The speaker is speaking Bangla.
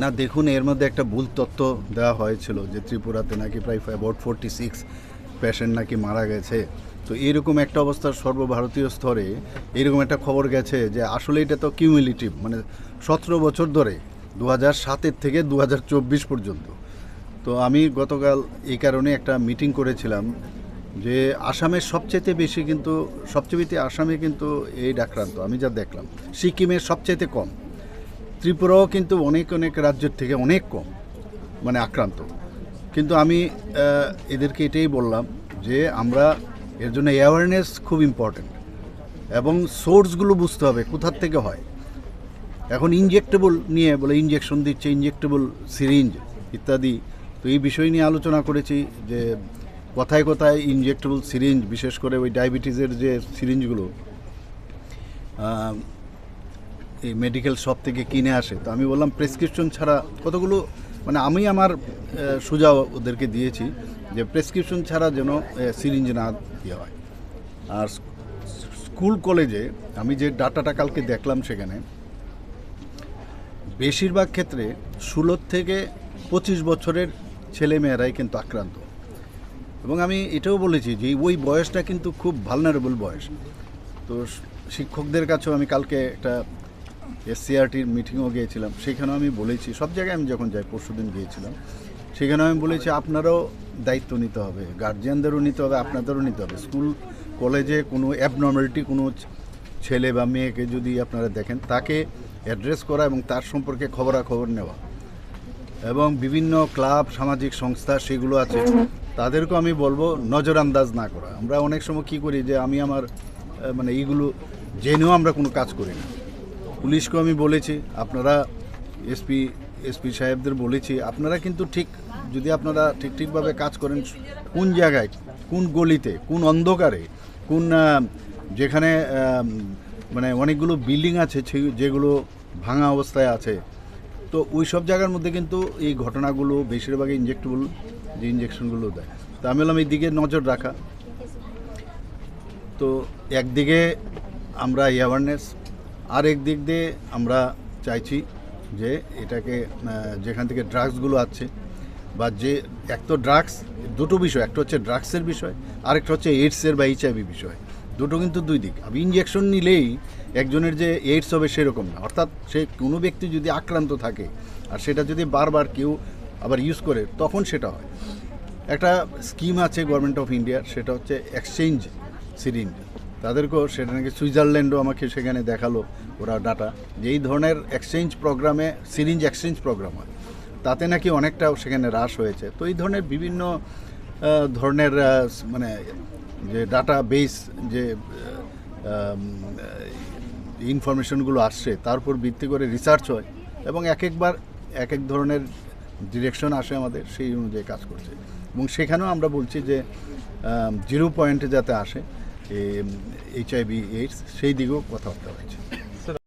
না, দেখুন, এর মধ্যে একটা ভুল তথ্য দেওয়া হয়েছিল যে ত্রিপুরাতে নাকি প্রায় অ্যাবাউট ফোরটি সিক্স পেশেন্ট নাকি মারা গেছে। তো এরকম একটা অবস্থার সর্বভারতীয় স্তরে, এরকম একটা খবর গেছে যে আসলে এটা তো কিউমিলিটিভ মানে সতেরো বছর ধরে দু হাজার সাতের থেকে দু হাজার চব্বিশ পর্যন্ত। তো আমি গতকাল এই কারণে একটা মিটিং করেছিলাম যে আসামের সবচেয়ে বেশি কিন্তু, সবচেয়ে বেশি আসামে কিন্তু এই আক্রান্ত আমি যা দেখলাম, সিকিমের সবচেয়ে কম। ত্রিপুরাও কিন্তু অনেক অনেক রাজ্যের থেকে অনেক কম মানে আক্রান্ত। কিন্তু আমি এদেরকে এটাই বললাম যে আমরা এর জন্য অ্যাওয়ারনেস খুব ইম্পর্ট্যান্ট এবং সোর্সগুলো বুঝতে হবে, কোথার থেকে হয়। এখন ইনজেক্টেবল নিয়ে বলে ইনজেকশন দিচ্ছে ইনজেক্টেবল সিরিঞ্জ ইত্যাদি। তো এই বিষয় নিয়ে আলোচনা করেছি যে কোথায় কোথায় ইনজেক্টেবল সিরিঞ্জ বিশেষ করে ওই ডায়াবেটিসের যে সিরিঞ্জগুলো এই মেডিকেল শপ থেকে কিনে আসে, তো আমি বললাম প্রেসক্রিপশন ছাড়া কতগুলো মানে আমি আমার সুঝাও ওদেরকে দিয়েছি যে প্রেসক্রিপশন ছাড়া যেন সিরিঞ্জ না ইয়ে হয়। আর স্কুল কলেজে আমি যে ডাটাটা কালকে দেখলাম সেখানে, বেশিরভাগ ক্ষেত্রে ষোলো থেকে পঁচিশ বছরের ছেলে মেয়েরাই কিন্তু আক্রান্ত। এবং আমি এটাও বলেছি যে, ওই বয়সটা কিন্তু খুব ভালনারেবল বয়স। তো শিক্ষকদের কাছেও আমি কালকে একটা এসসিআরটির মিটিংও গিয়েছিলাম। সেখানেও আমি বলেছি, সব জায়গায় আমি যখন যাই পরশুদিন গিয়েছিলাম। সেখানেও আমি বলেছি, আপনারাও দায়িত্ব নিতে হবে গার্জিয়ানদেরও নিতে হবে, আপনাদেরও নিতে হবে। স্কুল কলেজে কোনো অ্যাবনর্মালিটি কোনো ছেলে বা মেয়েকে যদি আপনারা দেখেন, তাকে অ্যাড্রেস করা এবং তার সম্পর্কে খবরাখবর নেওয়া এবং বিভিন্ন ক্লাব, সামাজিক সংস্থা সেগুলো আছে, তাদেরকেও আমি বলব, নজরআন্দাজ না করা। আমরা অনেক সময় কী করি যে, আমি আমার মানে এইগুলো জেনেও আমরা কোনো কাজ করি না। পুলিশকেও আমি বলেছি, আপনারা এসপি এসপি সাহেবদের বলেছি। আপনারা কিন্তু ঠিক, যদি আপনারা ঠিক ঠিকভাবে কাজ করেন, কোন জায়গায়, কোন গলিতে, কোন অন্ধকারে, কোন যেখানে মানে অনেকগুলো বিল্ডিং আছে যেগুলো ভাঙা অবস্থায় আছে, তো ওই সব জায়গার মধ্যে কিন্তু এই ঘটনাগুলো বেশিরভাগ ইনজেক্টেবল যে ইঞ্জেকশনগুলো দেয়। তো আমি বললাম এই দিকে নজর রাখা। তো একদিকে আমরা অ্যাওয়ারনেস আর একদিক দিয়ে আমরা চাইছি যে এটাকে যেখান থেকে ড্রাগসগুলো আছে, বা যে, এক তো ড্রাগস, দুটো বিষয়, একটা হচ্ছে ড্রাগসের বিষয়, আরেকটা হচ্ছে এইডসের বা এইচআইভি বিষয়। দুটো কিন্তু দুই দিক। আমি ইঞ্জেকশন নিলেই একজনের যে এইডস হবে সেরকম না। অর্থাৎ সে কোনো ব্যক্তি যদি আক্রান্ত থাকে, আর সেটা যদি বারবার কেউ আবার ইউজ করে, তখন সেটা হয়। একটা স্কিম আছে গভর্নমেন্ট অফ ইন্ডিয়ার সেটা হচ্ছে এক্সচেঞ্জ সিরিঞ্জ তাদেরকেও সেটা নাকি সুইজারল্যান্ডও আমাকে সেখানে দেখাল ওরা ডাটা যে এই ধরনের এক্সচেঞ্জ প্রোগ্রামে সিরিঞ্জ এক্সচেঞ্জ প্রোগ্রাম হয়, তাতে নাকি অনেকটা সেখানে হ্রাস হয়েছে। তো এই ধরনের বিভিন্ন ধরনের মানে যে ডাটা বেস যে ইনফরমেশনগুলো আসছে, তার উপর ভিত্তি করে রিসার্চ হয় এবং এক একবার এক এক ধরনের ডিরেকশন আসে আমাদের, সেই অনুযায়ী কাজ করছে। এবং সেখানেও আমরা বলছি যে জিরো পয়েন্টে যাতে আসে এইচআইভি এইডস সেই দিকেও কথাবার্তা হয়েছে।